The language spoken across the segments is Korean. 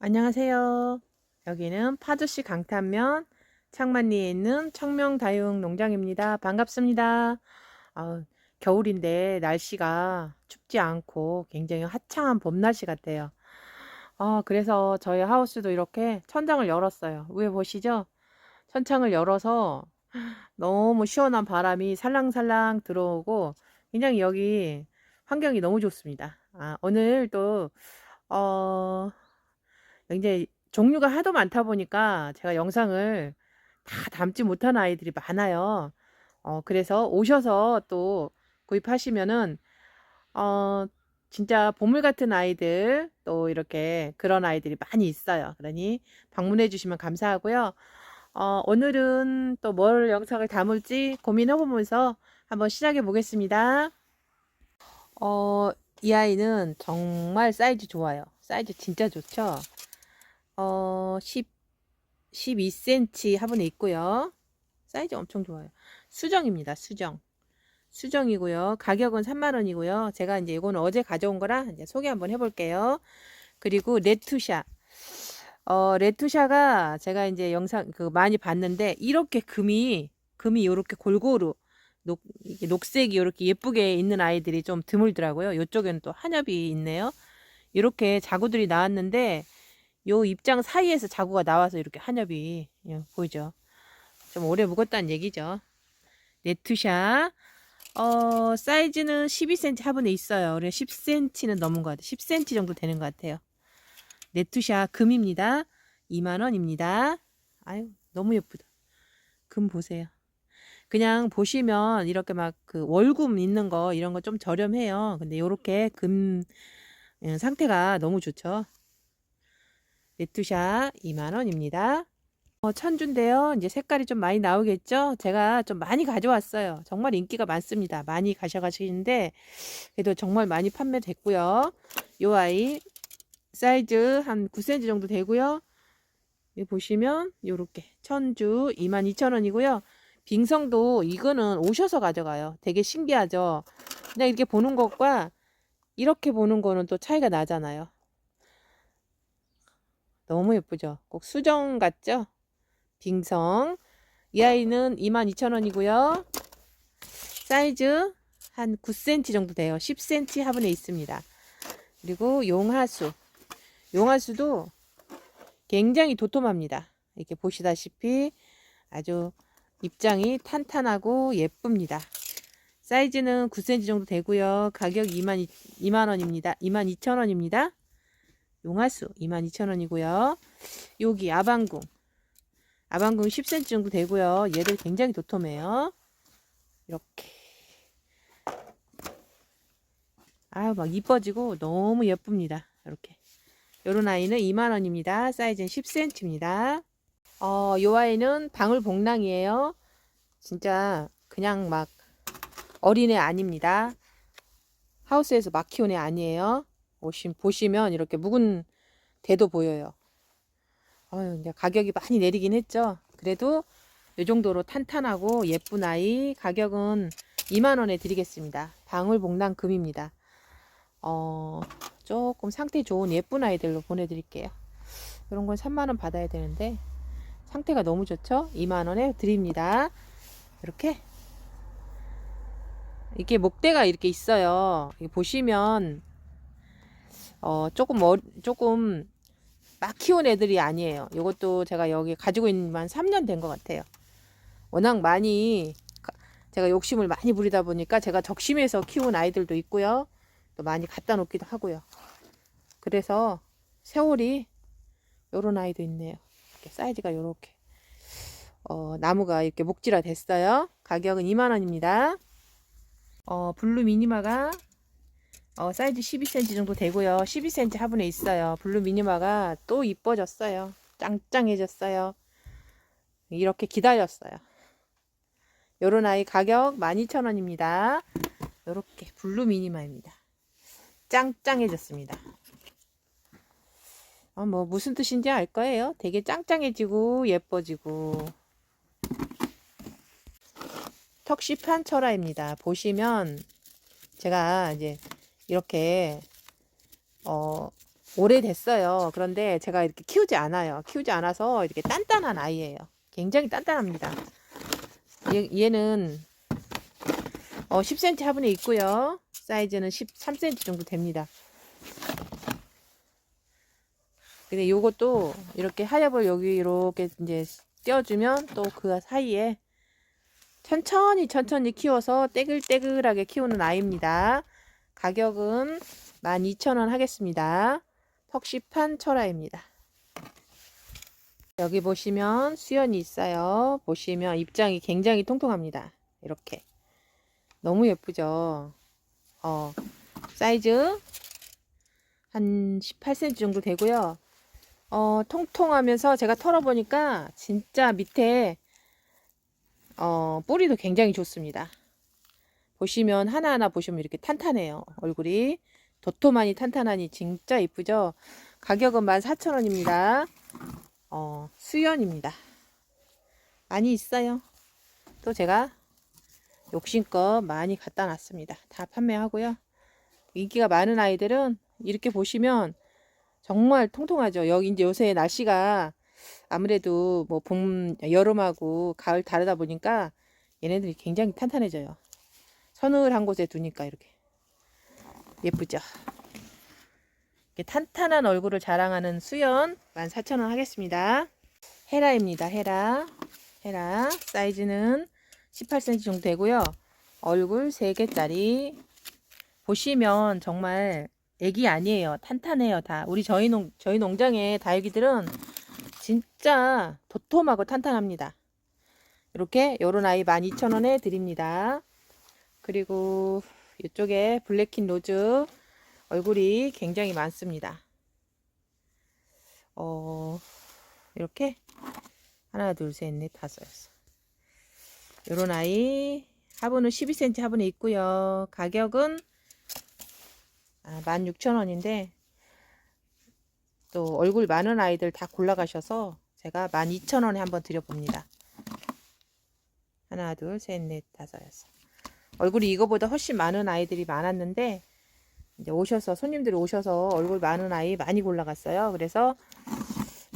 안녕하세요. 여기는 파주시 강탄면 창만리에 있는 청명다육 농장입니다. 반갑습니다. 아, 겨울인데 날씨가 춥지 않고 굉장히 화창한 봄 날씨 같아요. 아, 그래서 저희 하우스도 이렇게 천장을 열었어요. 위에 보시죠? 천창을 열어서 너무 시원한 바람이 살랑살랑 들어오고 굉장히 여기 환경이 너무 좋습니다. 아, 오늘 또, 어, 굉장히 종류가 하도 많다 보니까 제가 영상을 다 담지 못한 아이들이 많아요. 어, 그래서 오셔서 또 구입하시면은, 어, 진짜 보물 같은 아이들, 또 이렇게 그런 아이들이 많이 있어요. 그러니 방문해 주시면 감사하고요. 어, 오늘은 또 뭘 영상을 담을지 고민해 보면서 한번 시작해 보겠습니다. 어, 이 아이는 정말 사이즈 좋아요. 사이즈 진짜 좋죠? 어, 10, 12cm 화분에 있고요. 사이즈 엄청 좋아요. 수정입니다. 수정. 수정이고요. 가격은 3만원이고요. 제가 이제 이거는 어제 가져온 거라 이제 소개 한번 해볼게요. 그리고 레투샤. 어, 레투샤가 제가 이제 영상 그 많이 봤는데 이렇게 금이 금이 이렇게 골고루 녹, 녹색이 이렇게 예쁘게 있는 아이들이 좀 드물더라고요. 이쪽에는 또 한엽이 있네요. 이렇게 자구들이 나왔는데 요 입장 사이에서 자구가 나와서 이렇게 한엽이 예, 보이죠. 좀 오래 묵었다는 얘기죠. 네투샤 어, 사이즈는 12cm 화분에 있어요. 그래 10cm는 넘은 것 같아요. 10cm 정도 되는 것 같아요. 네투샤 금입니다. 2만원입니다. 아유, 너무 예쁘다. 금 보세요. 그냥 보시면 이렇게 막 그 월금 있는 거 이런 거 좀 저렴해요. 근데 요렇게 금 예, 상태가 너무 좋죠. 네투샤 2만원입니다. 어, 천주인데요. 이제 색깔이 좀 많이 나오겠죠? 제가 좀 많이 가져왔어요. 정말 인기가 많습니다. 많이 가셔가시는데, 그래도 정말 많이 판매됐고요. 요 아이, 사이즈 한 9cm 정도 되고요. 보시면, 요렇게. 천주 22,000원이고요. 빙성도 이거는 오셔서 가져가요. 되게 신기하죠? 그냥 이렇게 보는 것과 이렇게 보는 거는 또 차이가 나잖아요. 너무 예쁘죠? 꼭 수정 같죠? 빙성. 이 아이는 22,000원이고요. 사이즈 한 9cm 정도 돼요. 10cm 화분에 있습니다. 그리고 용하수. 용하수도 굉장히 도톰합니다. 이렇게 보시다시피 아주 입장이 탄탄하고 예쁩니다. 사이즈는 9cm 정도 되고요. 가격 2만 2만 원입니다. 2만 2천 원입니다. 용화수 22,000원이고요. 여기 아방궁. 아방궁 10cm 정도 되고요. 얘들 굉장히 도톰해요. 이렇게. 아유, 막 이뻐지고 너무 예쁩니다. 이렇게. 요런 아이는 2만원입니다. 사이즈는 10cm입니다. 어, 요 아이는 방울복랑이에요. 진짜 그냥 막 어린애 아닙니다. 하우스에서 막 키운 애 아니에요. 오심, 보시면 이렇게 묵은 대도 보여요. 어휴, 이제 가격이 많이 내리긴 했죠. 그래도 이 정도로 탄탄하고 예쁜 아이 가격은 2만원에 드리겠습니다. 방울복랑 금입니다. 어, 조금 상태 좋은 예쁜 아이들로 보내드릴게요. 이런 건 3만원 받아야 되는데 상태가 너무 좋죠? 2만원에 드립니다. 이렇게 이게 목대가 이렇게 있어요. 보시면 어, 조금 어, 조금 막 키운 애들이 아니에요. 이것도 제가 여기 가지고 있는 만 3년 된 것 같아요. 워낙 많이 제가 욕심을 많이 부리다 보니까 제가 적심해서 키운 아이들도 있고요. 또 많이 갖다 놓기도 하고요. 그래서 세월이 요런 아이도 있네요. 이렇게 사이즈가 요렇게 어, 나무가 이렇게 목질화 됐어요. 가격은 2만원입니다. 어, 블루 미니마가 어, 사이즈 12cm 정도 되고요. 12cm 화분에 있어요. 블루 미니마가 또 이뻐졌어요. 짱짱해졌어요. 이렇게 기다렸어요. 요런 아이 가격 12,000원입니다. 요렇게 블루 미니마입니다. 짱짱해졌습니다. 어, 뭐 무슨 뜻인지 알 거예요. 되게 짱짱해지고 예뻐지고 턱시판 철화입니다. 보시면 제가 이제 이렇게 어 오래됐어요. 그런데 제가 이렇게 키우지 않아요. 키우지 않아서 이렇게 단단한 아이예요. 굉장히 단단합니다. 얘, 얘는 어, 10cm 화분에 있고요. 사이즈는 13cm 정도 됩니다. 근데 요것도 이렇게 하엽을 여기 이렇게 이제 띄워주면 또 그 사이에 천천히 천천히 키워서 떼글떼글하게 키우는 아이입니다. 가격은 12,000원 하겠습니다. 턱시판 철화입니다. 여기 보시면 수연이 있어요. 보시면 입장이 굉장히 통통합니다. 이렇게. 너무 예쁘죠? 어, 사이즈 한 18cm 정도 되고요. 어, 통통하면서 제가 털어보니까 진짜 밑에 어, 뿌리도 굉장히 좋습니다. 보시면 하나하나 보시면 이렇게 탄탄해요. 얼굴이 도톰하니 탄탄하니 진짜 이쁘죠? 가격은 14,000원입니다. 어, 수연입니다. 많이 있어요. 또 제가 욕심껏 많이 갖다 놨습니다. 다 판매하고요. 인기가 많은 아이들은 이렇게 보시면 정말 통통하죠. 여기 이제 요새 날씨가 아무래도 뭐 봄, 여름하고 가을 다르다 보니까 얘네들이 굉장히 탄탄해져요. 서늘한 곳에 두니까 이렇게 예쁘죠. 이렇게 탄탄한 얼굴을 자랑하는 수연 14,000원 하겠습니다. 헤라입니다. 헤라. 헤라. 사이즈는 18cm 정도 되고요. 얼굴 3개짜리. 보시면 정말 애기 아니에요. 탄탄해요. 다. 우리 저희 농, 저희 농장의 다육이들은 진짜 도톰하고 탄탄합니다. 이렇게 요런 아이 12,000원에 드립니다. 그리고 이쪽에 블랙킨 로즈 얼굴이 굉장히 많습니다. 어, 이렇게 하나, 둘, 셋, 넷, 다섯, 여섯. 요런 아이 화분은 12cm 화분에 있고요. 가격은 아, 16,000원인데 또 얼굴 많은 아이들 다 골라가셔서 제가 12,000원에 한번 드려봅니다. 하나, 둘, 셋, 넷, 다섯, 여섯. 얼굴이 이거보다 훨씬 많은 아이들이 많았는데 이제 오셔서 손님들이 오셔서 얼굴 많은 아이 많이 골라갔어요. 그래서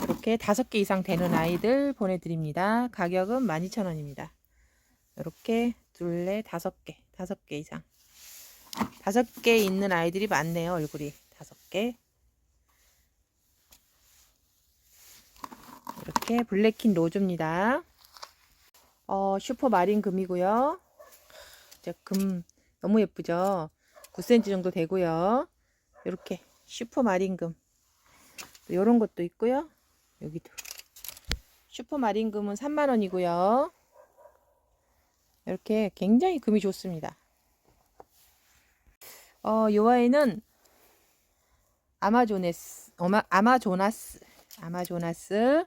이렇게 다섯 개 이상 되는 아이들 보내드립니다. 가격은 12,000원입니다. 이렇게 둘레 다섯 개, 다섯 개 이상. 다섯 개 있는 아이들이 많네요. 얼굴이 다섯 개. 이렇게 블랙킨 로즈입니다. 어, 슈퍼 마린 금이고요. 이제 금 너무 예쁘죠? 9cm 정도 되고요. 이렇게 슈퍼 마린 금. 이런 것도 있고요. 여기도. 슈퍼 마린 금은 3만 원이고요. 이렇게 굉장히 금이 좋습니다. 어, 요 아이는 아마조네스, 어마, 아마조나스, 아마조나스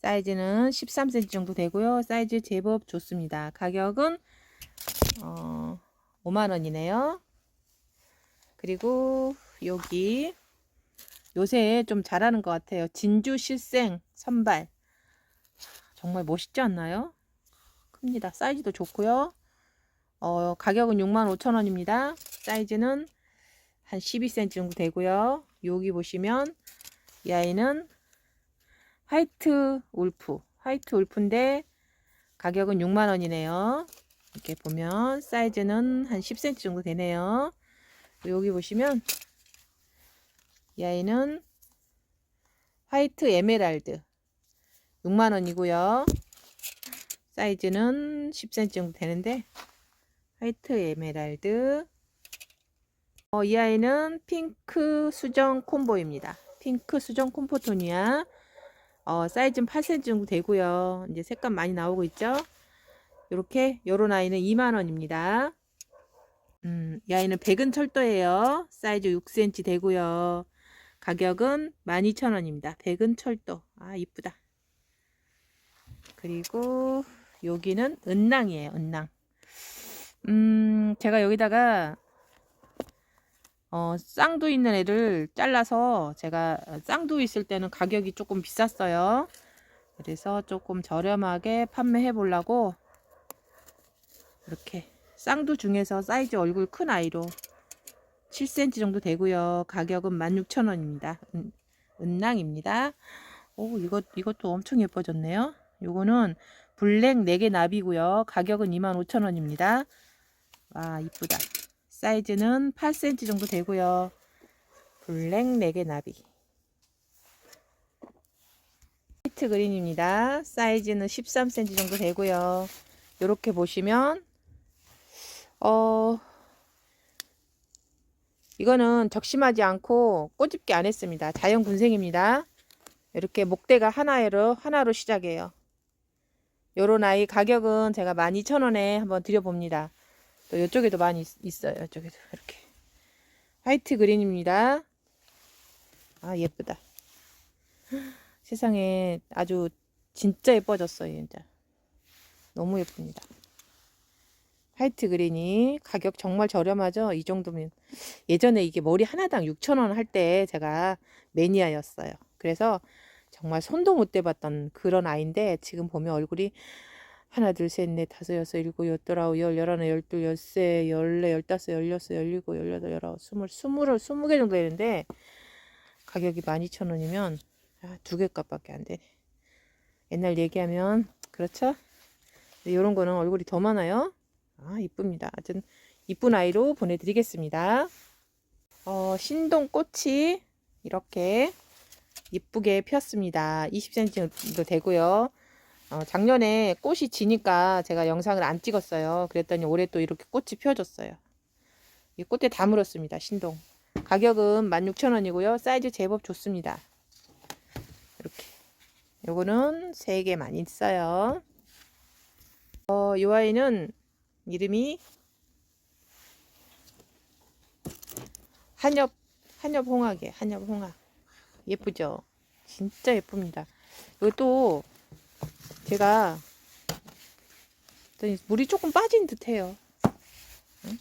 사이즈는 13cm 정도 되고요. 사이즈 제법 좋습니다. 가격은 어, 5만 원이네요. 그리고 여기 요새 좀 잘하는 것 같아요. 진주 실생 선발 정말 멋있지 않나요? 큽니다. 사이즈도 좋고요. 어, 가격은 65,000원입니다. 사이즈는 한 12cm 정도 되고요. 여기 보시면 이 아이는 화이트 울프, 화이트 울프인데 가격은 6만원이네요. 이렇게 보면 사이즈는 한 10cm 정도 되네요. 여기 보시면 이 아이는 화이트 에메랄드 6만원이고요. 사이즈는 10cm 정도 되는데 화이트 에메랄드 어, 이 아이는 핑크 수정 콤보입니다. 핑크 수정 콤포토니아 어, 사이즈는 8cm 정도 되고요. 이제 색감 많이 나오고 있죠. 이렇게 요런 아이는 2만원입니다. 음, 이 아이는 백은 철도예요. 사이즈 6cm 되고요. 가격은 12,000원입니다. 백은 철도. 아, 이쁘다. 그리고 여기는 은낭이에요. 은낭. 음, 제가 여기다가 어, 쌍두 있는 애를 잘라서 제가 쌍두 있을 때는 가격이 조금 비쌌어요. 그래서 조금 저렴하게 판매해 보려고 이렇게 쌍두 중에서 사이즈 얼굴 큰 아이로 7cm 정도 되고요. 가격은 16,000원입니다. 음, 은낭입니다. 오, 이것, 이것도 엄청 예뻐졌네요. 요거는 블랙 4개 납이고요. 가격은 25,000원입니다. 와, 이쁘다. 사이즈는 8cm 정도 되고요. 블랙 4개 나비. 화이트 그린입니다. 사이즈는 13cm 정도 되고요. 이렇게 보시면 어 이거는 적심하지 않고 꼬집게 안 했습니다. 자연 군생입니다. 이렇게 목대가 하나로 하나로 시작해요. 요런 아이 가격은 제가 12,000원에 한번 드려봅니다. 또 이쪽에도 많이 있- 있어요. 이쪽에도 이렇게 화이트 그린입니다. 아 예쁘다. 세상에 아주 진짜 예뻐졌어요. 진짜 너무 예쁩니다. 화이트 그린이 가격 정말 저렴하죠? 이 정도면 예전에 이게 머리 하나당 6,000원 할 때 제가 매니아였어요. 그래서 정말 손도 못 대봤던 그런 아이인데 지금 보면 얼굴이 하나 둘셋넷 다섯 여섯 일곱 여덟 아홉 열 열하나 열둘 열세 열네 열다섯 열여섯 열일곱 열여덟 열아홉 스물 스물을 스무 개 정도 되는데 가격이 12,000원이면 아, 두개 값밖에 안 되네. 옛날 얘기하면 그렇죠? 이런 거는 얼굴이 더 많아요. 아 이쁩니다. 하여튼 이쁜 아이로 보내드리겠습니다. 어, 신동 꽃이 이렇게 이쁘게 피었습니다. 20cm 정도 되고요. 어, 작년에 꽃이 지니까 제가 영상을 안 찍었어요. 그랬더니 올해 또 이렇게 꽃이 피어졌어요. 이 꽃에 다 물었습니다. 신동. 가격은 16,000원이고요. 사이즈 제법 좋습니다. 이렇게. 요거는 3개 많이 있어요. 어, 이 아이는 이름이 한엽, 한엽 홍학이에요. 한엽 홍학. 예쁘죠? 진짜 예쁩니다. 이것도 제가 물이 조금 빠진 듯 해요. 응?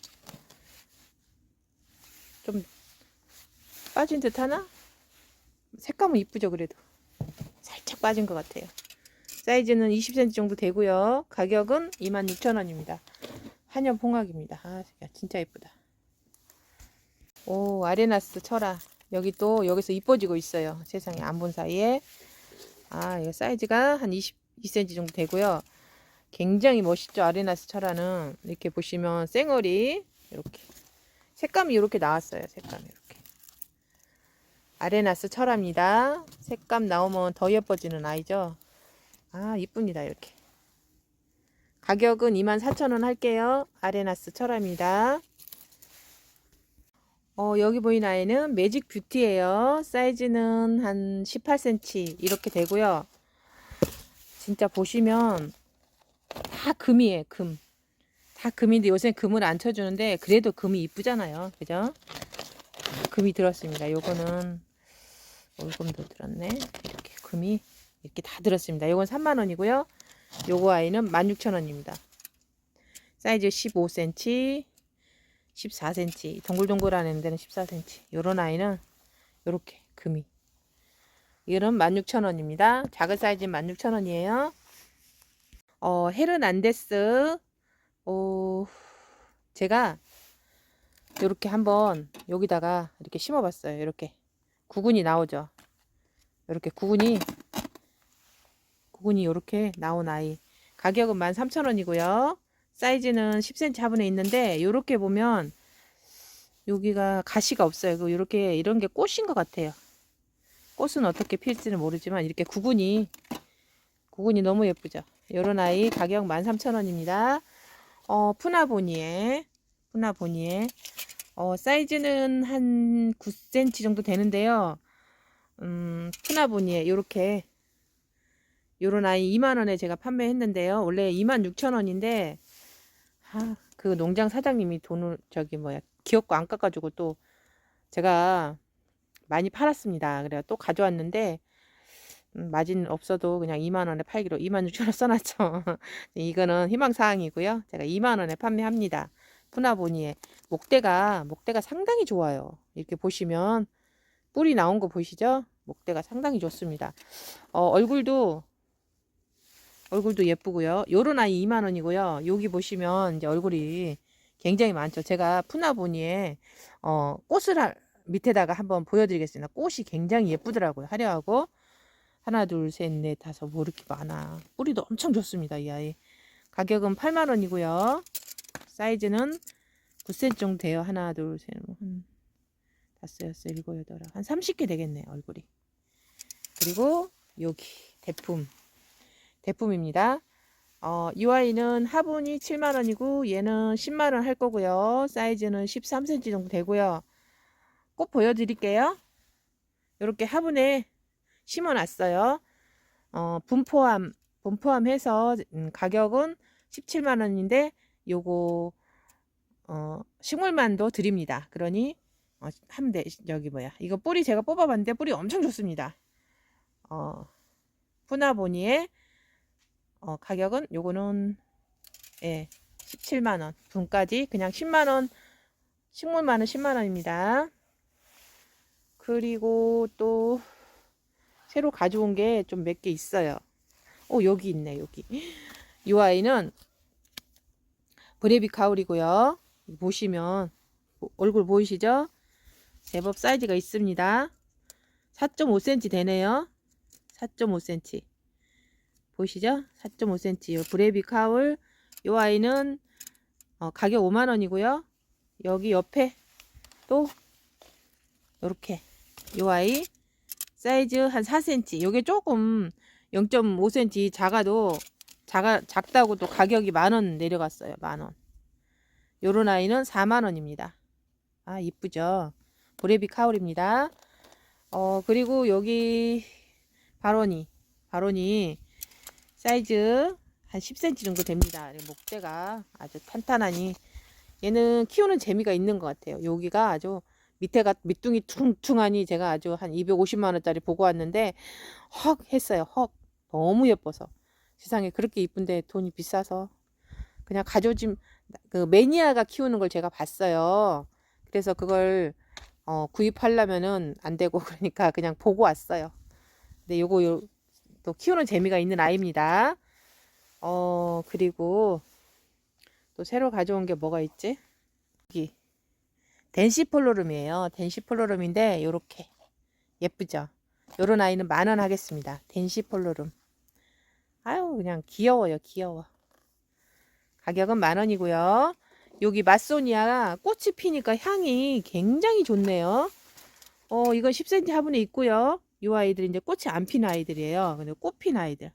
좀 빠진 듯 하나? 색감은 이쁘죠, 그래도. 살짝 빠진 것 같아요. 사이즈는 20cm 정도 되고요. 가격은 26,000원입니다. 한엽 홍학입니다. 아, 진짜 예쁘다. 오, 아레나스 철아. 여기 또 여기서 이뻐지고 있어요. 세상에 안 본 사이에. 아, 이거 사이즈가 한 22cm 정도 되고요. 굉장히 멋있죠. 아레나스 철아는 이렇게 보시면 쌩얼이 이렇게 색감이 이렇게 나왔어요. 색감이 이렇게. 아레나스 철아입니다. 색감 나오면 더 예뻐지는 아이죠. 아, 이쁩니다. 이렇게. 가격은 24,000원 할게요. 아레나스 철아입니다. 어, 여기 보이는 아이는 매직 뷰티예요. 사이즈는 한 18cm 이렇게 되고요. 진짜 보시면 다 금이에요. 금. 다 금인데 요새 금을 안 쳐주는데 그래도 금이 이쁘잖아요. 그죠? 금이 들었습니다. 요거는 올금도 들었네. 이렇게 금이 이렇게 다 들었습니다. 요건 3만원이고요. 요거 아이는 16,000원입니다. 사이즈 15cm, 14cm. 동글동글하는 데는 14cm. 요런 아이는 요렇게 금이. 이거는 16,000원입니다. 작은 사이즈는 16,000원이에요. 어, 헤르난데스. 어, 제가 요렇게 한번 여기다가 이렇게 심어봤어요. 이렇게. 구근이 나오죠. 이렇게 구근이 구근이 이렇게 나온 아이. 가격은 13,000원이고요. 사이즈는 10cm 화분에 있는데 이렇게 보면 여기가 가시가 없어요. 그 이렇게 이런 게 꽃인 것 같아요. 꽃은 어떻게 필지는 모르지만 이렇게 구근이 구근이 너무 예쁘죠? 이런 아이 가격 13,000원입니다. 어 푸나보니에 푸나보니에. 어 사이즈는 한 9cm 정도 되는데요. 음, 푸나보니에 요렇게 요런 아이 2만원에 제가 판매했는데요. 원래 26,000원인데 아, 그 농장 사장님이 돈을 저기 뭐야 기억고 안 깎아주고 또 제가 많이 팔았습니다. 그래서 또 가져왔는데 음, 마진 없어도 그냥 2만원에 팔기로 26,000원 써놨죠. 이거는 희망사항이고요. 제가 2만원에 판매합니다. 푸나보니에 목대가 목대가 상당히 좋아요. 이렇게 보시면 뿔이 나온 거 보이시죠? 목대가 상당히 좋습니다. 어, 얼굴도 얼굴도 예쁘고요. 요런 아이 2만 원이고요. 여기 보시면 이제 얼굴이 굉장히 많죠. 제가 푸나보니에 어, 꽃을 할, 밑에다가 한번 보여드리겠습니다. 꽃이 굉장히 예쁘더라고요. 화려하고 하나 둘 셋 넷 다섯 뭐 이렇게 많아. 뿌리도 엄청 좋습니다. 이 아이. 가격은 8만 원이고요. 사이즈는 9cm 정도 돼요. 하나 둘 셋 한 다섯 여섯 일곱 여덟 한 30개 되겠네 얼굴이. 그리고 여기 대품 대품입니다. 어, 이 아이는 화분이 7만 원이고 얘는 10만 원 할 거고요. 사이즈는 13cm 정도 되고요. 꼭 보여드릴게요. 이렇게 화분에 심어놨어요. 어, 분포함 분포함해서 음, 가격은 17만 원인데 요거 어, 식물만도 드립니다. 그러니 어, 돼. 여기 뭐야? 이거 뿌리 제가 뽑아봤는데 뿌리 엄청 좋습니다. 어, 푸나보니의 어, 가격은 요거는 예, 17만 원. 분까지 그냥 10만 원. 식물만은 10만 원입니다. 그리고 또 새로 가져온 게 좀 몇 개 있어요. 오, 여기 있네, 여기. 이 아이는 브레비 카울이고요. 보시면 얼굴 보이시죠? 제법 사이즈가 있습니다. 4.5cm 되네요. 4.5cm. 보이시죠? 4.5cm. 요 브레비 카울. 요 아이는 어, 가격 5만 원이고요. 여기 옆에 또 요렇게 요 아이 사이즈 한 4cm. 요게 조금 0.5cm 작아도 작아 작다고 또 가격이 만원 내려갔어요. 만 원. 요런 아이는 4만 원입니다. 아, 이쁘죠? 브레비 카울입니다. 어, 그리고 여기 바로니 바로니 사이즈 한 10cm 정도 됩니다. 목대가 아주 탄탄하니 얘는 키우는 재미가 있는 것 같아요. 여기가 아주 밑에가 밑둥이 퉁퉁하니 제가 아주 한 250만 원짜리 보고 왔는데 헉 했어요. 헉 너무 예뻐서 세상에 그렇게 이쁜데 돈이 비싸서 그냥 가져짐 그 매니아가 키우는 걸 제가 봤어요. 그래서 그걸 어, 구입하려면은 안 되고 그러니까 그냥 보고 왔어요. 근데 요거 요, 또 키우는 재미가 있는 아이입니다. 어 그리고 또 새로 가져온 게 뭐가 있지? 여기 덴시폴로름이에요. 덴시폴로름인데 요렇게 예쁘죠? 요런 아이는 만 원 하겠습니다. 덴시폴로름. 아유 그냥 귀여워요. 귀여워. 가격은 만 원이고요. 여기 마소니아 꽃이 피니까 향이 굉장히 좋네요. 어 이건 10cm 화분에 있고요. 이 아이들 이제 꽃이 안 피는 아이들이에요. 근데 꽃 피는 아이들.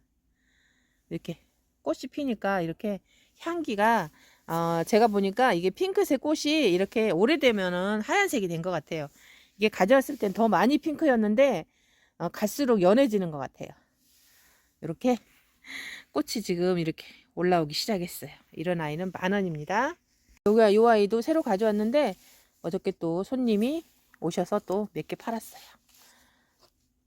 이렇게 꽃이 피니까 이렇게 향기가 어, 제가 보니까 이게 핑크색 꽃이 이렇게 오래되면은 하얀색이 된 것 같아요. 이게 가져왔을 땐 더 많이 핑크였는데 어, 갈수록 연해지는 것 같아요. 이렇게 꽃이 지금 이렇게 올라오기 시작했어요. 이런 아이는 만 원입니다. 여기가 이 아이도 새로 가져왔는데 어저께 또 손님이 오셔서 또 몇 개 팔았어요.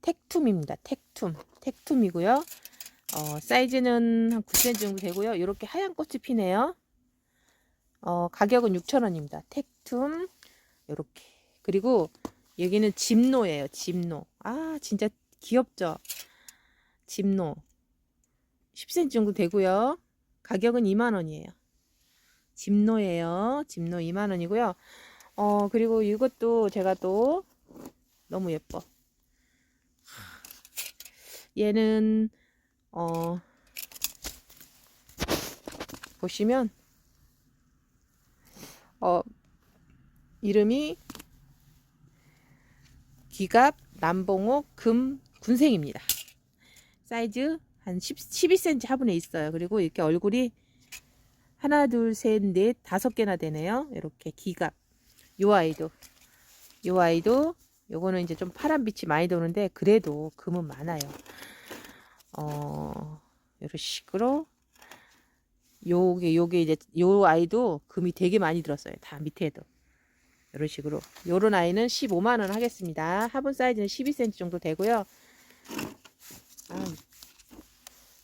텍툼입니다. 텍툼. 텍툼이고요. 어, 사이즈는 한 9cm 정도 되고요. 이렇게 하얀 꽃이 피네요. 어, 가격은 6,000원입니다. 텍툼. 이렇게. 그리고 여기는 집노예요. 집노. 아, 진짜 귀엽죠? 집노. 10cm 정도 되고요. 가격은 2만 원이에요. 집노예요. 집노 2만 원이고요. 어, 그리고 이것도 제가 또 너무 예뻐. 얘는 어 보시면 어 이름이 기갑 남봉호 금 군생입니다. 사이즈 한 10, 12cm 화분에 있어요. 그리고 이렇게 얼굴이 하나, 둘, 셋, 넷, 다섯 개나 되네요. 이렇게 기갑. 요 아이도. 요 아이도 요거는 이제 좀 파란 빛이 많이 도는데 그래도 금은 많아요. 어, 이런 식으로 요게 요게 이제 요 아이도 금이 되게 많이 들었어요. 다 밑에도. 이런 식으로. 요런 아이는 15만 원 하겠습니다. 화분 사이즈는 12cm 정도 되고요. 아,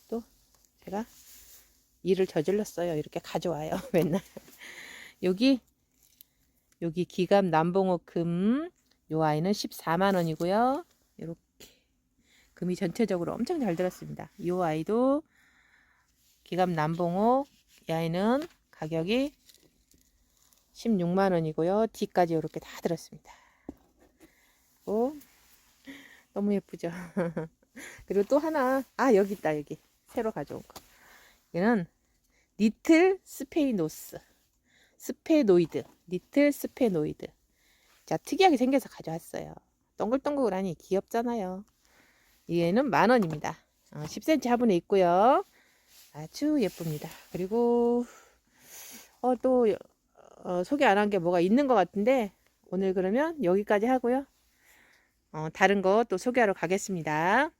또 제가 일을 저질렀어요. 이렇게 가져와요. 맨날. 여기 여기 기감 남봉호 금 요 아이는 14만 원이고요. 이렇게 금이 전체적으로 엄청 잘 들었습니다. 이 아이도 기감 남봉호 이 아이는 가격이 16만 원이고요. 뒤까지 이렇게 다 들었습니다. 있고 너무 예쁘죠. 그리고 또 하나 아 여기 있다 여기 새로 가져온 거. 얘는 니틀 스페이노스 스페노이드 니틀 스페노이드. 자 특이하게 생겨서 가져왔어요. 동글동글하니 귀엽잖아요. 얘는 만 원입니다. 어, 10cm 화분에 있고요. 아주 예쁩니다. 그리고 어, 또 어, 소개 안 한 게 뭐가 있는 것 같은데 오늘 그러면 여기까지 하고요. 어, 다른 거 또 소개하러 가겠습니다.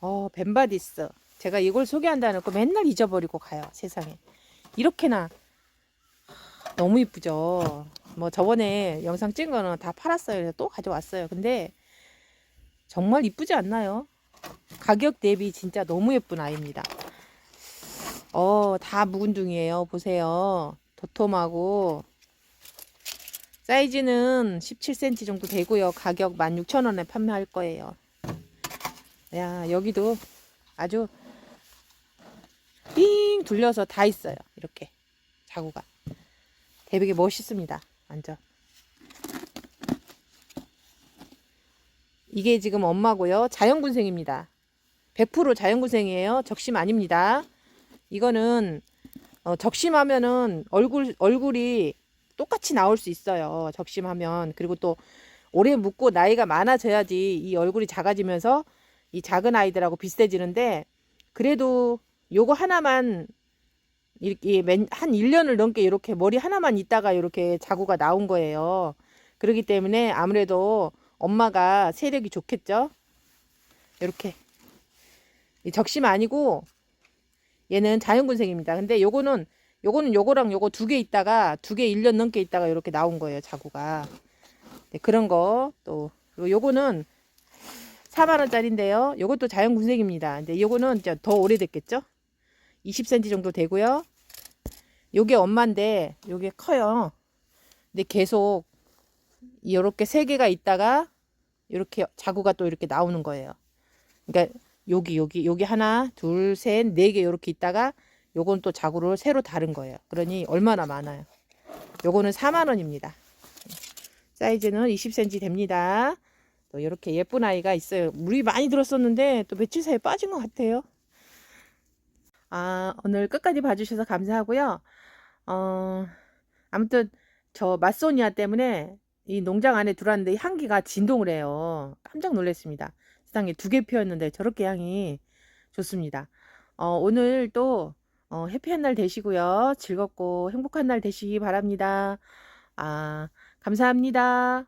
어, 벤바디스. 제가 이걸 소개한다는 거 맨날 잊어버리고 가요. 세상에. 이렇게나 너무 이쁘죠. 뭐 저번에 영상 찍은 거는 다 팔았어요. 그래서 또 가져왔어요. 근데 정말 이쁘지 않나요? 가격 대비 진짜 너무 예쁜 아이입니다. 어, 다 묵은둥이에요. 보세요. 도톰하고 사이즈는 17cm 정도 되고요. 가격 16,000원에 판매할 거예요. 야, 여기도 아주 삥 둘려서 다 있어요. 이렇게 자구가. 되게 멋있습니다. 완전. 이게 지금 엄마고요. 자연군생입니다. 100% 자연군생이에요. 적심 아닙니다. 이거는 어, 적심하면은 얼굴 얼굴이 똑같이 나올 수 있어요. 적심하면 그리고 또 오래 묵고 나이가 많아져야지 이 얼굴이 작아지면서 이 작은 아이들하고 비슷해지는데 그래도 요거 하나만 이렇게 맨- 한 1년을 넘게 이렇게 머리 하나만 있다가 이렇게 자구가 나온 거예요. 그렇기 때문에 아무래도 엄마가 세력이 좋겠죠. 이렇게 이 적심 아니고 얘는 자연군생입니다. 근데 요거는 요거는 요거랑 요거 두 개 있다가 두 개 1년 넘게 있다가 이렇게 나온 거예요, 자구가. 네, 그런 거 또 요거는 4만 원짜리인데요. 요것도 자연군생입니다. 근데 요거는 이제 더 오래됐겠죠? 20cm 정도 되고요. 요게 엄마인데 요게 커요. 근데 계속 이렇게 세 개가 있다가 이렇게 자구가 또 이렇게 나오는 거예요. 그러니까 여기 여기 여기 하나 둘 셋 네 개 이렇게 있다가 요건 또 자구를 새로 다른 거예요. 그러니 얼마나 많아요. 요거는 4만 원입니다. 사이즈는 20cm 됩니다. 또 이렇게 예쁜 아이가 있어요. 물이 많이 들었었는데 또 며칠 사이에 빠진 것 같아요. 아, 오늘 끝까지 봐주셔서 감사하고요. 어, 아무튼 저 맛소니아 때문에 이 농장 안에 들어왔는데 이 향기가 진동을 해요. 깜짝 놀랐습니다. 세상에 두 개 피었는데 저렇게 향이 좋습니다. 어, 오늘 또 어, 해피한 날 되시고요. 즐겁고 행복한 날 되시기 바랍니다. 아, 감사합니다.